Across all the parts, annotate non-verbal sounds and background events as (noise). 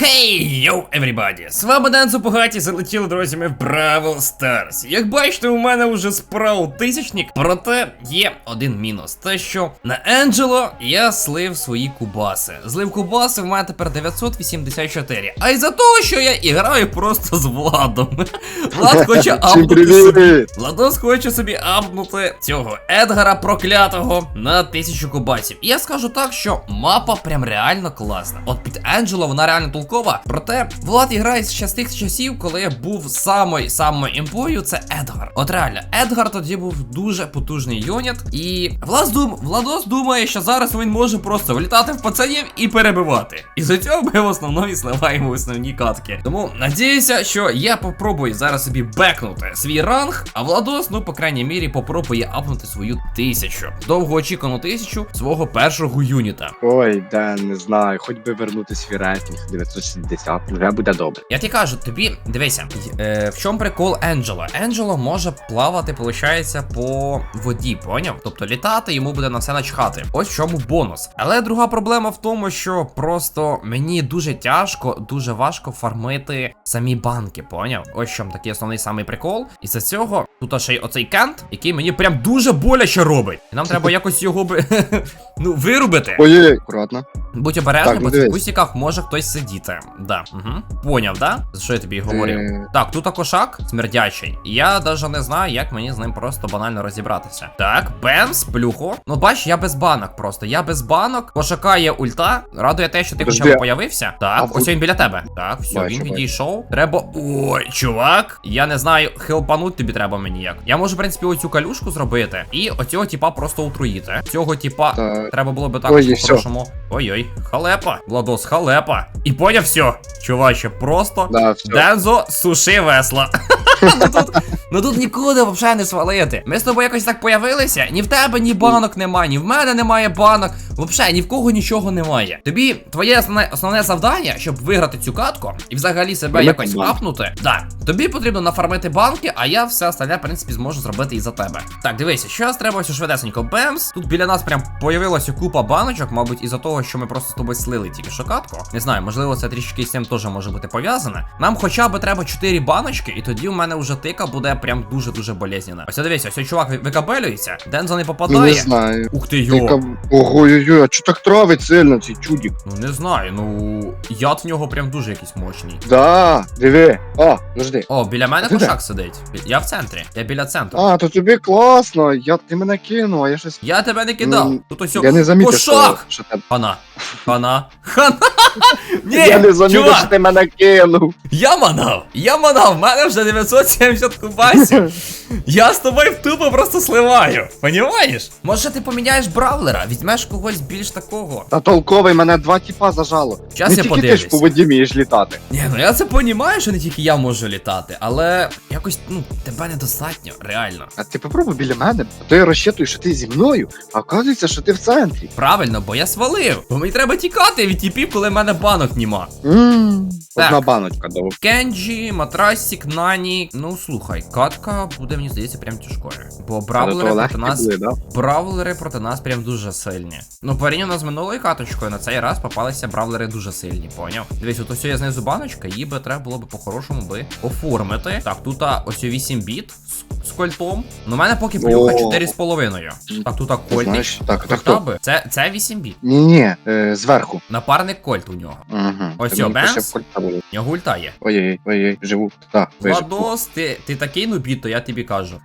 Хей, йоу, everybody! З вами Дензо Погаті, залетіли друзі ми в Бравл Старс. Як бачите, у мене вже справу тисячник, проте є один мінус. Те, що на Енджело я слив свої кубаси. Злив кубаси в мене тепер 984. А із-за того, що я і граю просто з Владом. (laughs) Влад хоче апнути собі. Владос хоче собі апнути цього Едгара проклятого на тисячу кубасів. І я скажу так, що мапа прям реально класна. От під Енджело вона реально толкова. Проте Влад грає ще з тих часів, коли був самою самою імпою, це Едгар. От реально, Едгар тоді був дуже потужний юніт. І Влад дум... Владос думає, що зараз він може просто влітати в пацанів і перебивати. І за цього ми в основному сливаємо основні катки. Тому надіюся, що я попробую зараз собі бекнути свій ранг, а Владос, ну, по крайній мірі, попробує апнути свою тисячу. Довгоочікувану тисячу свого першого юніта. Ой, да, не знаю, хоч би вернути свій рейтинг 960, вже буде добре. Я ті кажу, тобі дивися, е, в чому прикол Енджело? Енджело може плавати, виходить, по воді, поняв? Тобто літати йому буде на все начхати. Ось в чому бонус. Але друга проблема в тому, що просто мені дуже тяжко, дуже важко фармити самі банки, поняв? Ось в чому такий основний самий прикол. І за цього тут ще й оцей кент, який мені прям дуже боляче робить. І нам треба якось його би (laughs) ну вирубити. Ой, акуратно. Будь обережний, Так, бо ну в цих дивись. може хтось сидіти. Да. Угу. Поняв, да? За що я тобі говорив? Е. Так, тут кошак смердячий. Я навіть не знаю, як мені з ним просто банально розібратися. Так, бемс, плюхо. Ну бач, я без банок просто. Я без банок. Кошака є ульта. Радує те, що ти хоча б появився. Так, А ось він біля тебе. Так, все, Бачу, він бачу. відійшов. Треба. Ой, чувак. Я не знаю, хелпануть тобі треба мені як. Я можу, в принципі, оцю калюшку зробити. І оцього типа просто утруїти. Цього типа Так. Треба було би всьо. по-хорошому. Ой-ой, халепа. Владос, халепа. І поняв все. Чуваче, просто Да, все. Дензо, суши весла. (laughs) ну, тут, ну тут нікуди взагалі не свалити. Ми з тобою якось так появилися. Ні в тебе ні банок немає, ні в мене немає банок. Взагалі, ні в кого нічого немає. Тобі твоє основне, основне завдання, щоб виграти цю катку і взагалі себе якось банки. апнути. Да. Тобі потрібно нафармити банки, а я все остальне, в принципі, зможу зробити і за тебе. Так, дивися, зараз треба ось швидесенько бемс. Тут біля нас прям появилася купа баночок, мабуть, із-за того, що ми просто з тобою слили тільки що катку. Не знаю, можливо, це трішки з цим теж може бути пов'язане. Нам хоча б треба 4 баночки, і тоді у мене вже тика буде прям дуже-дуже болезненна. Ось дивися, ось чувак ви- викабелюється, Дензо не попадає. не знаю. Ух ти йо. Ого-ой-ой, а чо так травить сильно цей чудік? Ну не знаю, ну яд в нього прям дуже якийсь мощний. Да, диви. А, подожди. О, біля мене кошак сидить. Я в центрі. Я біля центру. А, то тобі класно, я, ти мене кинув, а я щось... Я тебе не кидав. Ну, Тут ось Я не замітив, кошак! що тебе... (laughs) Хана. Хана. Хана. (laughs) Ні, я не замітив, що ти мене кинув. я манав. Я манав. В мене вже 970 кубасів. (laughs) Я з тобою тупо просто сливаю. Понімаєш? Може ти поміняєш бравлера, візьмеш когось більш такого. Та толковий мене два тіпа зажало. Щас не я тільки ти подивлюсь. ж по воді вмієш літати. Ні, ну я це понімаю, що не тільки я можу літати, але якось, ну, тебе недостатньо, реально. А ти попробуй біля мене, а то я розчитую, що ти зі мною, а оказується, що ти в центрі. Правильно, бо я свалив. Бо мені треба тікати від тіпів, коли в мене банок нема. Ммм, Так. одна баночка довго. Кенджі, матрасік, нані. Ну слухай, катка буде, мені здається, прям тяжкою. Бо бравлери проти нас. були, да? Бравлери проти нас прям дуже сильні. Ну, порівняно з минулою каточкою, на цей раз попалися бравлери дуже сильні, поняв? Дивись, от ось є знизу баночка, її би треба було би по-хорошому би оформити. Так, тут ось 8 біт з, з кольтом. Ну, у мене поки плюха 4,5. Так, тут а кольт. так, так, би. Це, це 8 біт. Ні-ні, е, зверху. Напарник кольт у нього. Угу. Ось бемс. Ой, У нього ульта є. ой, ой, живу. Так. Владос, ти, ти такий нубіт, то я тобі кажу.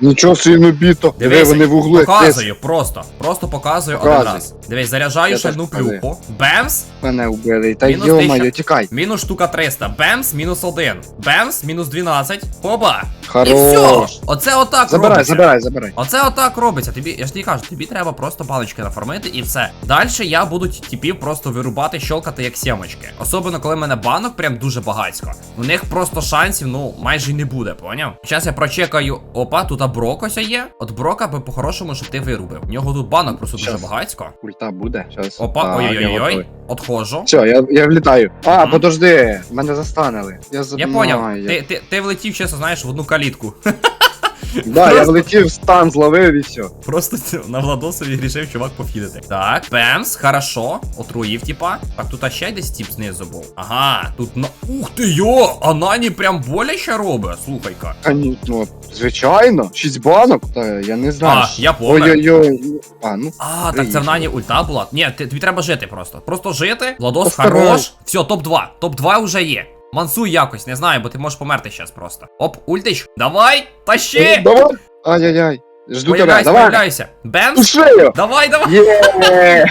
Нічого собі не біто. Диви, вони в углу. Показую, просто. Просто показую один Показуй. раз. Дивись, заряджаю Я шальну теж показую. плюху. Бемс, Мене вбили. Та Мінус йо-моє, тисяча. тікай. мінус штука 300. Бемс, мінус 1. Бемс, мінус 12. Хоба. І Хорош. все. Оце отак Забирай, робиться. забирай, забирай. Оце отак робиться. Тобі, я ж тобі кажу, тобі треба просто палички нафармити і все. Далі я буду типів просто вирубати, щелкати як сімочки. Особливо, коли в мене банок прям дуже багатько. У них просто шансів, ну, майже й не буде, поняв? Зараз я прочекаю. Опа, тут Брок ось є. От Брока би по-хорошому, щоб ти вирубив. У нього тут банок просто дуже багатько. Ульта буде. Щас. Опа, ой-ой-ой. Отхожу. Все, я, я влітаю. А, mm. подожди, мене застанили. Я Я забуваю. поняв. Ти, ти, ти влетів, чесно, знаєш, в одну калітку. (laughs) Да, я влетів в стан, зловив і все. Просто на Владосові рішив чувак пофідити. Так, Пемс, хорошо. Отруїв, типа. Так, тут ще десь тип знизу був. Ага, тут на. Ух ти йо! А нані прям боляче робить. Слухай-ка. А ні, ну, звичайно, шість банок, та я не знаю. А, я помер. Ой-ой-ой. А, ну. А, так це в Нані ульта була. Ні, ти, тобі треба жити просто. Просто жити. Владос хорош. Все, топ-2. Топ-2 вже є. Мансуй якось, не знаю, бо ти можеш померти зараз просто. Оп, ультич, давай, тащи! Давай. Ай-яй-яй. Жду тебе, давай. появляйся. Тушею. давай, давай. (laughs)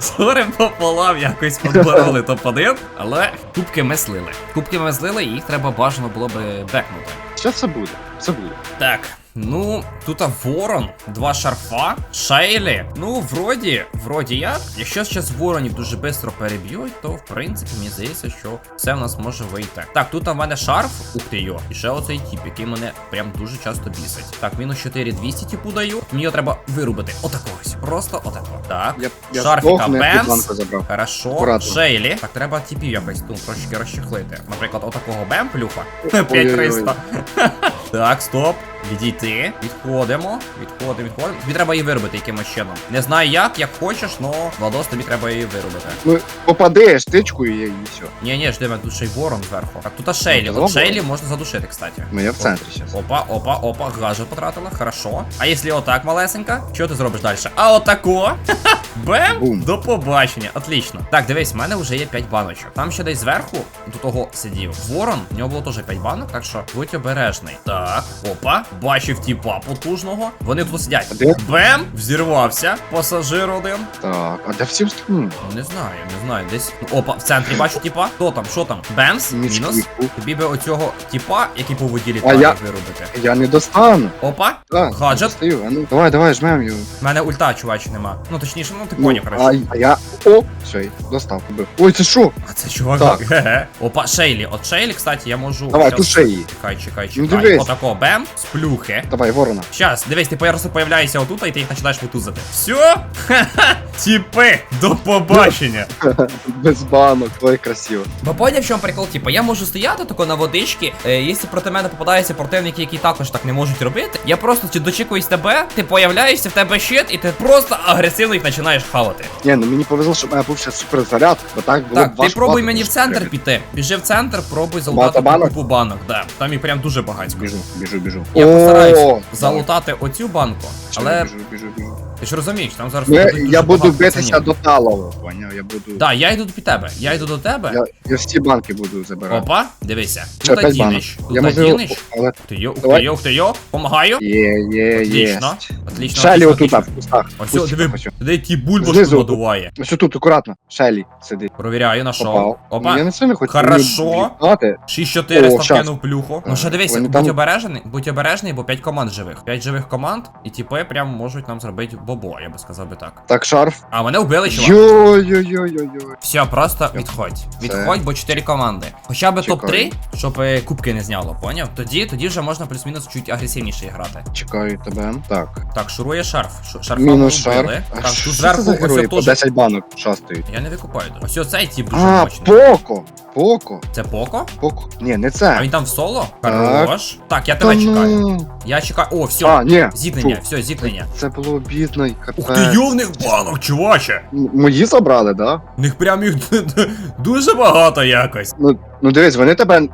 Зорем пополам якось подбороли топ-1, але кубки ми слили. Кубки ми злили, їх треба бажано було би бекнути. Що це буде? Це буде. Так, ну, тут ворон, два шарфа, шейлі. Ну, вроді, вроді як. Якщо зараз воронів дуже швидко переб'ють, то в принципі мені здається, що все в нас може вийти. Так, тут у мене шарф, ух ти йо, і ще оцей тіп, який мене прям дуже часто бісить. Так, мінус 4200 типу даю. Мені його треба вирубити. Отакогось. Просто отако. Так, Я, шарфіка я Бемс. Хорошо, Акуратно. Шейлі. Так, треба типів якось тут трошечки розчехлити. Наприклад, отакого бем плюха. Ой-ой-ой. 5300. (laughs) Так, стоп. Відійти. Відходимо. Відходимо, відходимо. Тобі треба її виробити якимось чином. Не знаю як, як хочеш, но Владос, тобі треба її виробити. Ну, попадеш тичкою і і все. Ні, ні, жди, тут ще й ворон зверху. Так, тут а Шейлі. Ну, От. Шейлі можна задушити, кстати. Ну я в центрі зараз. Опа, опа, опа, гаджет потратила, хорошо. А якщо отак малесенька, що ти зробиш далі? А отако. (laughs) Бем! Бум. До побачення. Отлично. Так, дивись, в мене вже є 5 баночок. Там ще десь зверху до того сидів. Ворон, в нього було теж 5 банок, так що будь обережний. Так, опа, бачив тіпа потужного. Вони тут сидять. Де? Бем! Взірвався. Пасажир один. Так, а де всі встигну? Ну, Не знаю, не знаю. Десь. Опа, в центрі бачу тіпа. Хто там? Що там? Бемс? Мінус. Тобі би оцього тіпа, який по воді літає, я- виробити. Я не достану. Опа, Так, Гаджет? достаю. А ну, давай, давай, жмем його. в мене ульта, чувач, нема. Ну точніше, ну ти Ну, поняв, а, а я. О, все, достав. побив. Ой, це що? А це чувак. Так. (laughs) Ге-ге. Опа, Шейлі. От Шейлі, кстати, я можу. Давай, щас- туши її. Чекай, чекай, Ну, чекай. дивись. Отако, бем, з плюхи. Давай, ворона. Щас, дивись, ти просто появляєшся отут, і ти їх починаєш витузати. Все? Ха-ха! Тіпи, до побачення. (laughs) Без банок, ой, красиво. Бо поняв, в чому прикол, типу, я можу стояти тако на водички, е, якщо проти мене попадаються противники, які також так не можуть робити, я просто чи дочікуюсь тебе, ти появляєшся, в тебе щит, і ти просто агресивно їх починаєш хавати. Ні, ну мені повезло, що в мене був ще суперзаряд, бо так було Так, б ти важко пробуй багато мені в центр піти. Біжи в центр, пробуй Багато залутати банок? купу банок, да. Там їх прям дуже багатько. Біжу, біжу, біжу. Я постараюсь залутати оцю банку, але Біжу, біжу, біжу. Ти ж розумієш, там зараз Ну, я, дуже буду багато битися пацанів. до талого, поняв? Я буду. Да, я йду під тебе. Я йду до тебе. Я, я всі банки буду забирати. Опа, дивися. Ще Тут п'ять банок. Я Тут можу. діниш. Але Ти йо, ти Давай. йо, ти йо. Помагаю. є, є, є. Отлично. Отлично. Шелі отлично, отут, а, отлично. в кустах. Ось диви, де ті бульбашку Знизу. надуває. Ось тут, акуратно. Шелі сидить. Провіряю, нашов. Попав. Опа. Я не сильно хочу. Хорошо. літати. 6400 О, щас. вкинув плюху. Ну ще дивися, вони будь там- обережний, будь обережний, бо 5 команд живих. 5 живих команд, і типи прям можуть нам зробити бобо, я би сказав би так. Так, шарф. А мене вбили, чувак. Йой-йой-йой-йой. Все, просто відходь. Відходь, бо 4 команди. Хоча б Чекаю. топ-3, щоб е, кубки не зняло, поняв? Тоді, тоді вже можна плюс-мінус чуть агресивніше грати. Чекаю тебе. Так. Так, шурує шарф. Шу- Шарфа Мінус ми шарф. вбили. А Так, що тут це зверху за герої? По теж. 10 банок шастають. Я не викупаю. Ось оцей тип дуже А, мощний. Поко. Поко. Це Поко? Поко. Ні, не А це. він там в соло? Так. Хорош. Так, я Та чекаю. ну. Я чекаю. О, все. А, ні. Зіткнення, Фу. все, зіткнення. Це було обідно, і Ух ти, йовних банок, чуваче! М- Мої забрали, да? В них прям їх (laughs) дуже багато якось. Ну, ну дивись, вони тебе.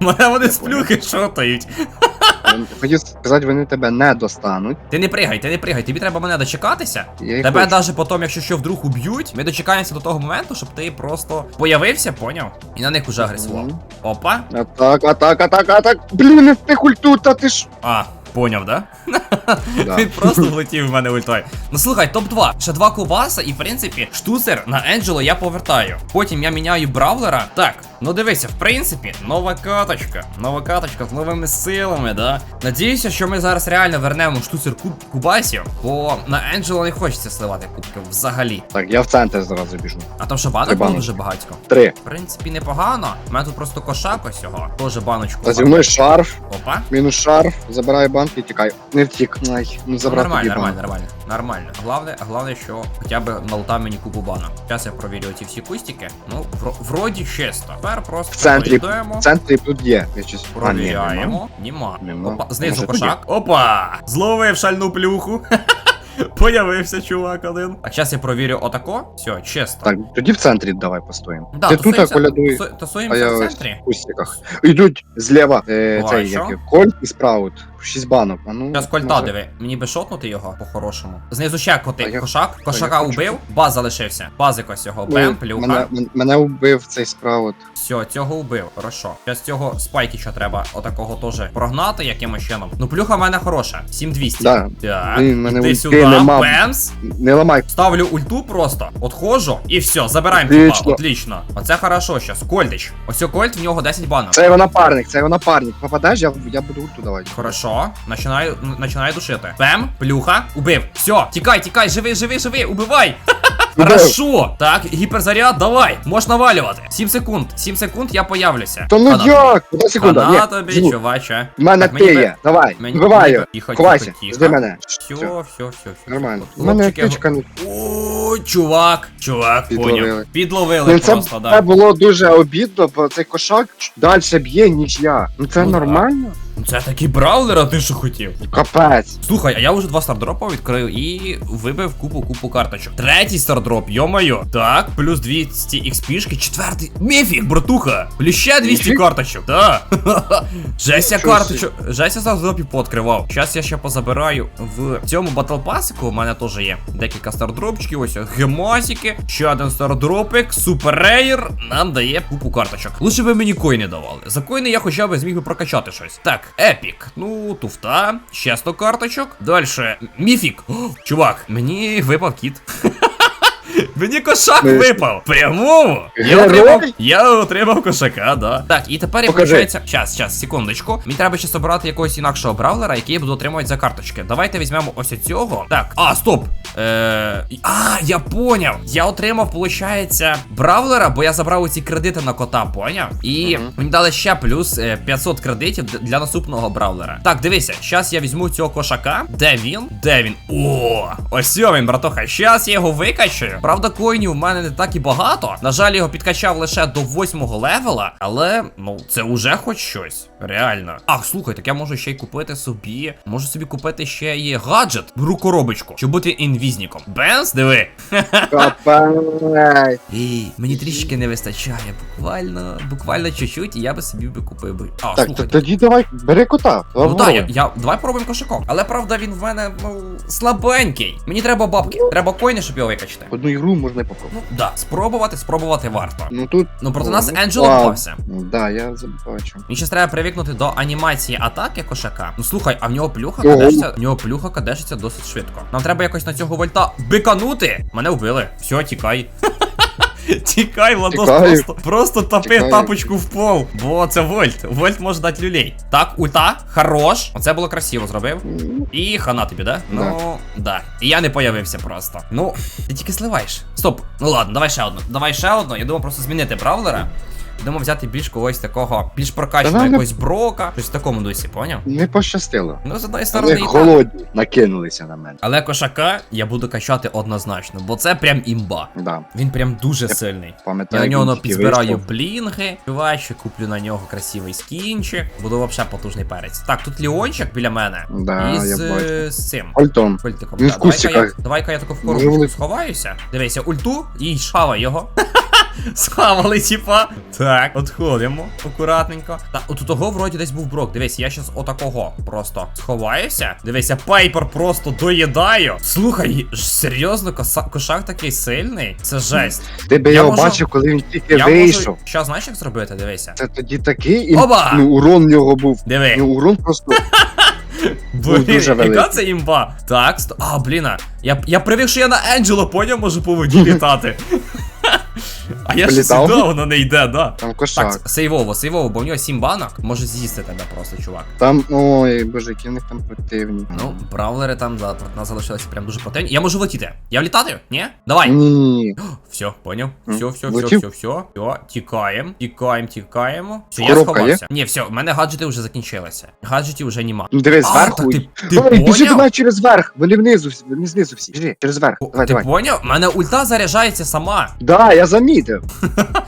Мене вони з плюхи шотають. Хотів сказати, вони тебе не достануть. Ти не пригай, ти не пригай, тобі треба мене дочекатися. Я Тебе хочу. навіть потім, якщо що вдруг уб'ють, ми дочекаємося до того моменту, щоб ти просто появився, поняв? І на них уже агресував. Мгм. Опа. Атак, атак, атак, атак. Блін, не встиг ульту, та ти ж. А, поняв, да? Да. Він просто влетів в мене ультой. Ну слухай, топ-2. Ще два кубаса, і в принципі, штуцер на Енджело я повертаю. Потім я міняю бравлера. Так, ну дивися, в принципі, нова каточка. Нова каточка з новими силами, да. Надіюся, що ми зараз реально вернемо штуцер куб кубасів, бо на Енджело не хочеться сливати кубки взагалі. Так, я в центр зразу біжу. А там що банок було дуже багатько. Три. В принципі, непогано. У мене тут просто кошак ось цього. Тоже баночку. Та зі мною шарф, Опа. мінус шарф, забираю банки і тікаю. Не втік. Ай, ну Ну, забрав нормально, нормально, нормально. Нормально. Главне, главне, що хоча б налутав мені купу бана. Зараз я провірю ці всі кустики. Ну, вро- вроді чисто. Тепер просто В центрі, в центрі тут є. Я щось а, ні, нема. Нема. Опа, знизу Може, кошак. Опа! Зловив шальну плюху. (laughs) Появився чувак один. Так, зараз я провірю отако. Все, чисто. Так, тоді в центрі давай постоїмо. Да, Ти тут колядуй, тусу- а Тусуємося в центрі. в кустиках. Йдуть зліва, е, цей, як Коль і Спраут. Шість банок. А ну, Зараз кольта може- диви. Мені би шотнути його по-хорошому. Знизу ще коти. Я- Кошак. Кошака я убив. Баз залишився. Базик ось його. Бем, плюха. Мене, мен- мене вбив цей Спраут. Все, цього убив. Хорошо. Зараз цього спайки що треба отакого теж прогнати якимось чином. Ну, плюха в мене хороша. 7200. Да. Так. Блін, мене Іди сюди. нема. Бемс. Не ламай. Ставлю ульту просто, отходжу і все, забираємо Отлично. типа. Отлично. Оце хорошо щас. Кольтич. Ось кольт, в нього 10 банок. Це його напарник, це його напарник. Попадеш, я, я буду ульту давати. Хорошо, починаю, н- починаю душити. Пем, плюха, убив. Все, тікай, тікай, живи, живи, живи, убивай. (laughs) Хорошо. Так, гіперзаряд, давай. Можеш навалювати. 7 секунд. 7 секунд, я появлюся. То ну як? Одна секунда. Ні, тобі, чуваче. В мене Так, ти є. Давай, тихо, Ховайся, жди мене. Все, все, все, все. Нормально. У мене Хлопчики, О, чувак, чувак, поняв. Підловили просто, це було дуже обідно, бо цей кошак далі б'є, ніж я. Ну це Ну, нормально? Ну, Це такий браулер, а ти що хотів? Капець. Слухай, а я вже два стардропа відкрив і вибив купу купу карточок. Третій стардроп, йо-моє. Так, плюс 200 XP-шки. Четвертий. Міфік, братуха. Плюс ще 200 Міфік? карточок. Так. (laughs) Жесть я Нічого карточок. Жесть я стардропів пооткривав. Зараз я ще позабираю в цьому батл пасику. У мене теж є декілька стардропчиків. Ось гемасики. Ще один стардропик. Суперрейр. Нам дає купу карточок. Лучше би мені коїни давали. За коїни я хоча б зміг би прокачати щось. Так, епік. Ну, туфта. Ще 100 карточок. Дальше. Міфік. О, (gasps) чувак, мені випав кіт. (laughs) Мені кошак Ми- випав. Прямому. Я Герой? отримав, я отримав кошака, да. Так, і тепер я Покажи. виходить. Щас, щас, секундочку. Мені треба ще обирати якогось інакшого бравлера, який я буду отримувати за карточки. Давайте візьмемо ось цього. Так, а, стоп. Е, а, я поняв. Я отримав, виходить, бравлера, бо я забрав ці кредити на кота, поняв? І Мгм. мені дали ще плюс е, 500 кредитів д- для наступного бравлера. Так, дивися, щас я візьму цього кошака. Де він? Де він? О, ось він, братуха. Щас я його викачаю. Правда, коїнів в мене не так і багато. На жаль, його підкачав лише до восьмого левела, але ну це уже хоч щось. Реально. Ах, слухай, так я можу ще й купити собі. Можу собі купити ще і гаджет, рукоробочку, щоб бути інвізніком. Бенс, диви. (laughs) Ей, мені трішки не вистачає. Буквально, буквально чуть-чуть, і я би собі би купив би. А, Так, слухай. тоді давай, бери кота. Ну так, я, я давай пробуємо кошиком. Але правда він в мене ну слабенький. Мені треба бабки. Треба коїни, щоб його викачати. Одну ігру можна і попробувати. Ну да, спробувати, спробувати варто. Ну тут. Ну проти нас ну, Енджел вау. впався. Ну, Да, я забачу. Мені ще треба привикнути до анімації атаки кошака. Ну слухай, а в нього плюха кадешиться, в нього плюха кадешиться досить швидко. Нам треба якось на цього вольта биканути. Мене вбили. Все, тікай. Тікай, Владос, Тікаю. просто, просто тапи Тікаю. тапочку в пол. Бо це вольт. Вольт може дати люлей. Так, ульта, хорош. Оце було красиво зробив. Ну, І хана тобі, да? Да. Ну, да. І я не появився просто. Ну, ти тільки сливаєш. Стоп. Ну ладно, давай ще одну. Давай ще одну. Я думав просто змінити бравлера. Думав взяти більш когось такого, більш прокачаного Та нам не- якогось брока. Щось в такому дусі, поняв? Не пощастило. Ну, з одної сторони, так. холодні накинулися на мене. Але кошака я буду качати однозначно, бо це прям імба. Да. Він прям дуже сильний. Я Пам'ятаю. на нього вийшов. блінги, чуваче, куплю на нього красивий скінчик. Буду вообще потужний перець. Так, тут Ліончик біля мене. Да, і з, я з цим. Да, давай-ка я, давай-ка я тако в коробку сховаюся. Дивися, ульту і шавай його. Схавали, типа. Так, отходимо акуратненько. Так, от у того вроді десь був брок. Дивись, я щас отакого просто сховаюся. Дивися, пайпер просто доїдаю. Слухай, ж серйозно, коса- кошак такий сильний. Це жесть. Ти би Я його можу- бачив, коли він тільки Я вийшов. можу. Що знаєш, як зробити? Дивися. Це тоді такий і Оба! ну, урон в нього був. Диви. Ну, урон просто (laughs) Блін, яка це імба? Так, сто... А, блін, я, я привик, що я на Енджело, поняв, можу по воді літати. А я ж Політав? сюди, воно не йде, да. Там кошак. Так, сейвово, сейвово, бо в нього 7 банок, може з'їсти тебе просто, чувак. Там, ой, боже, які в них там противні. Ну, бравлери там, да, проти нас залишилися прям дуже противні. Я можу летіти. Я влітати? Ні? Давай. Ні. (gasps) Все, поняв. Все, все, все, влетів? все, все. Все, тікаємо, тікаємо, тікаємо. Все, я Коробка сховався. Ні, все, в мене гаджети вже закінчилися. Гаджетів вже нема. Ну дивись А, зверху. так ти, ти Ой, біжи до поняв? мене через верх. Вони внизу, всі- вони знизу всі. Біжи, через верх. Давай, ти давай. поняв? У мене ульта заряджається сама. Да, я замітив. (laughs)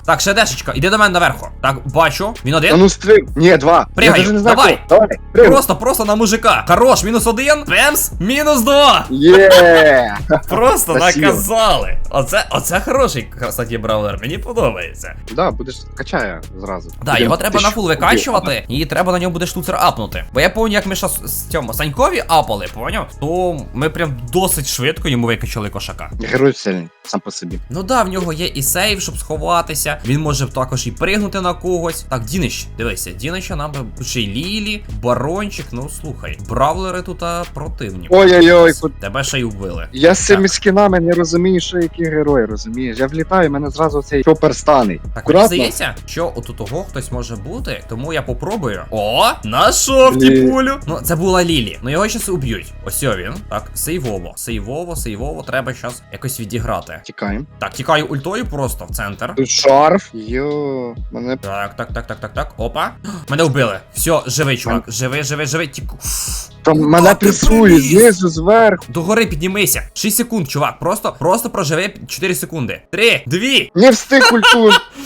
Так, ще дешечка, іди до мене наверху. Так, бачу. Він один. ну стрим. Ні, два. Пригаю, Я не знаю, давай. кого. Давай, пригай. Просто, просто на мужика. Хорош, мінус один. Пемс, мінус два. Є. (laughs) Просто Спасибо. наказали. Оце, оце хороший, кстати, бравлер. Мені подобається. Да, будеш качає зразу. Да, Будем його треба на тисячу фул викачувати, і треба на ньому буде штуцер апнути. Бо я пам'ятаю, як ми щас з цьому Санькові апали, поняв? То ми прям досить швидко йому викачали кошака. Герой сильний, сам по собі. Ну да, в нього є і сейв, щоб сховатися. Він може також і пригнути на когось. Так, Дінич, дивися, Дінича нам ще Лілі, барончик. Ну слухай, бравлери тут а, противні. Ой-ой-ой, Тебе ще й вбили. Я з цими скінами не розумію, що які герої, розумієш? Я влітаю, мене зразу цей чопер стане. Так, мені здається, що от у того хтось може бути, тому я попробую. О, нашов Лі- тіпулю. Ну, це була Лілі. Ну його щас уб'ють. Ось він. Так, сейвово, сейвово, сейвово, треба щас якось відіграти. Тікаємо. Так, тікаю ультою просто в центр. Тут шарф. Йо, мене Так, так, так, так, так, так. Опа. (gasps) Мене вбили. Все, живий, чувак. Живий, живий, живий. Тік... там мене приліз? знизу, зверху. Догори піднімися. 6 секунд, чувак. Просто, просто проживи 4 секунди. 3, 2, Не встиг культур. (laughs)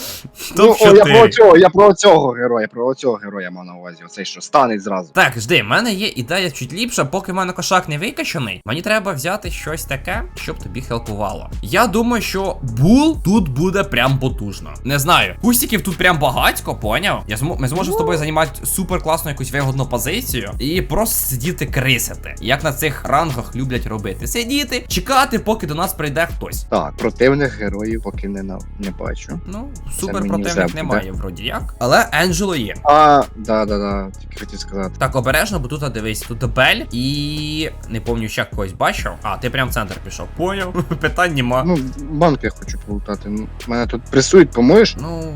ну, о, я про цього, я про цього героя, про цього героя мав на увазі. Оцей що стане зразу. Так, жди, в мене є ідея чуть ліпша, поки в мене кошак не викачаний. Мені треба взяти щось таке, щоб тобі хелпувало. Я думаю, що бул тут буде прям потужно. Не знаю. Кустиків тут прям багатько, поняв? Я змо... Ми зможемо з тобою займати супер класну якусь вигодну позицію і просто сидіти крисити. Як на цих рангах люблять робити. Сидіти, чекати, поки до нас прийде хтось. Так, противних героїв поки не, на- не бачу. Ну, супер противник немає, вроді як. Але Енджело є. А, да, да, да, тільки хотів сказати. Так, обережно, бо тут дивись, тут Бель і не пам'ятаю, ще когось бачив. А, ти прям в центр пішов. Поняв? (laughs) Питань нема. Ну, банк я хочу полутати. Мене тут пресують, поможеш? Ну,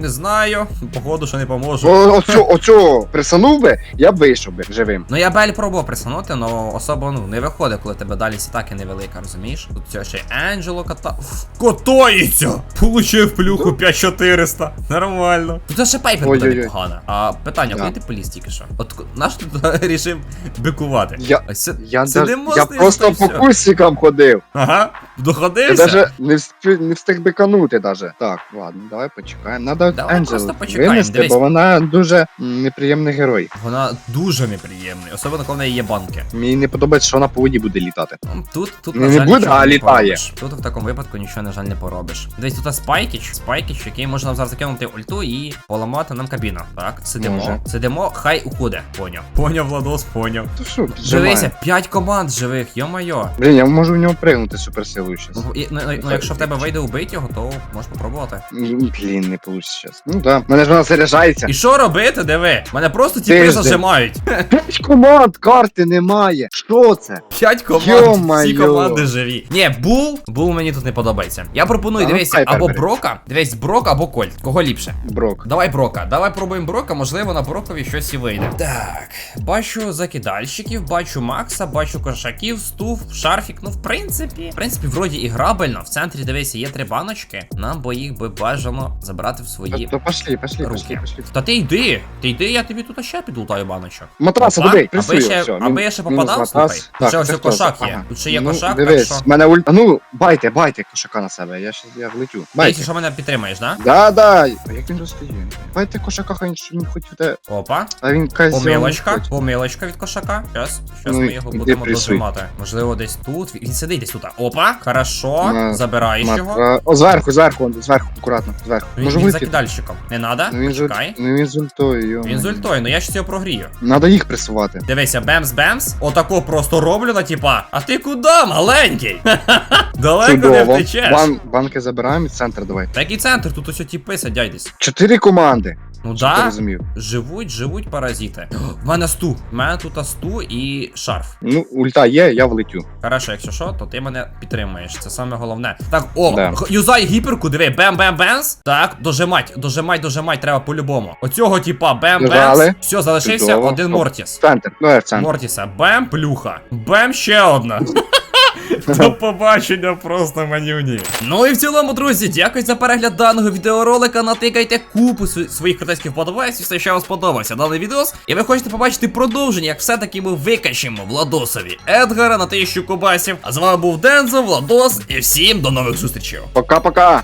не знаю. Походу, що не поможу. О, оцю, оцю присанув би, я б вийшов би живим. Ну я Бель пробував присунути, але особо ну не виходить, коли тебе далі сітаки невелика, розумієш? Тут ще Енджело ката. Котається! Получив плюху 5400. Нормально. Тут ще пейпер буде непогано. А питання, коли ти поліз тільки що? От наш туди (laughs) рішив бикувати? Я, Ось це- я, даже, Сидимо я просто по курсикам ходив. Ага, Я даже не встиг, не встиг биканути даже. Так, ладно, давай почекаємо. Надо Давай Енджел просто почекаємо, винести, дивись. бо вона дуже неприємний герой. Вона дуже неприємна, особливо коли в неї є банки. Мені не подобається, що вона по воді буде літати. Ну, Тут, тут, Не на жаль, буде, а не літає. поробиш. Тут в такому випадку нічого, на жаль, не поробиш. Десь тут спайкіч, спайкіч, який може нам зараз закинути ульту і поламати нам кабіну. Так, сидимо. Може. Сидимо, хай уходить. Поняв. Поняв, Владос, поняв. То що, Дивися, піджимає. 5 команд живих, йо-майо. Блін, я можу в нього пригнути суперсилою щас. Ну, і- ну, ну, ну, якщо в тебе вийде убити його, то можеш попробувати. М, Блін, не вийде щас. Ну да, мене ж вона заряджається. І що робити, диви? Мене просто ті Тиждень. зажимають. (laughs) П'ять команд, карти немає. Що це? 5 команд, Йо-майо. всі команди живі. Ні, бул, бул мені тут не подобається. Я пропоную, А, дивися, хай або. Брока, дивись, Брок або Кольт. Кого ліпше? Брок. Давай Брока, давай пробуємо Брока, можливо, на Брокові щось і вийде. Так, бачу закидальщиків, бачу Макса, бачу кошаків, стув, шарфік. Ну, в принципі, в принципі, вроді і грабельно. В центрі дивися, є три баночки. Нам би їх би бажано забрати в свої. То пошли, пошли, пошли, Руки. пошли. Та ти йди, ти йди, я тобі тут ще підлутаю баночок. Матраса, Опа, добий, аби ще- все. аби я ще попадав, слухай. Тут ще ось це кошак є. Ага. Тут ще є Ну, кошак, так Дивись, що- мене ульт. А ну, байте, байте кошака на себе, я щас я влетю. Байте. що мене підтримаєш, да? Да, да. А як він розстає? Байте кошака, хай він хоч в. Опа. А він казьон. Помилочка, помилочка від кошака. Щас, щас Ну, ми його іди будемо присуй. дожимати. Можливо, десь тут. Він сидить десь тут. Опа, хорошо. На- Забираєш його. Матра... О, зверху, зверху, он, зверху, акуратно. зверху. Він, Може він вийти? закидальщиком. Не надо? Ну він. Почекай. ну він з ультою, йо. Він з ультою, ну я ж цього прогрію. Надо їх пресувати. Дивися, бемс-бемс. Отако просто роблю на типа. А ти куди, маленький? (laughs) Далеко не Чудово. втечеш. Бан... Банки забираємо і центр давай. Та який центр, тут ось тіпи сидять десь. Чотири команди. Ну да, розумів. живуть, живуть паразити. В мене сту. В мене тут сту і шарф. Ну, ульта є, я влетю. Хорошо, якщо що, то ти мене підтримуєш. Це саме головне. Так, о, Да. юзай гіперку, диви, бем-бем-бемс. Так, дожимать, дожимать, дожимать, треба по-любому. Оцього типа. Дожали. Все, залишився Чудово. один Стоп. Мортіс. Центр. Ну, я в центр. Мортіса, бем, плюха. Бем, ще одна. (laughs) До побачення просто манюні. Ну і в цілому, друзі, дякую за перегляд даного відеоролика. Натикайте купу своїх критичних вподобайців, якщо ще вам сподобався даний відос. І ви хочете побачити продовження, як все-таки ми викачимо Владосові Едгара на тисячу кубасів. А з вами був Дензо, Владос, і всім до нових зустрічей. Пока-пока.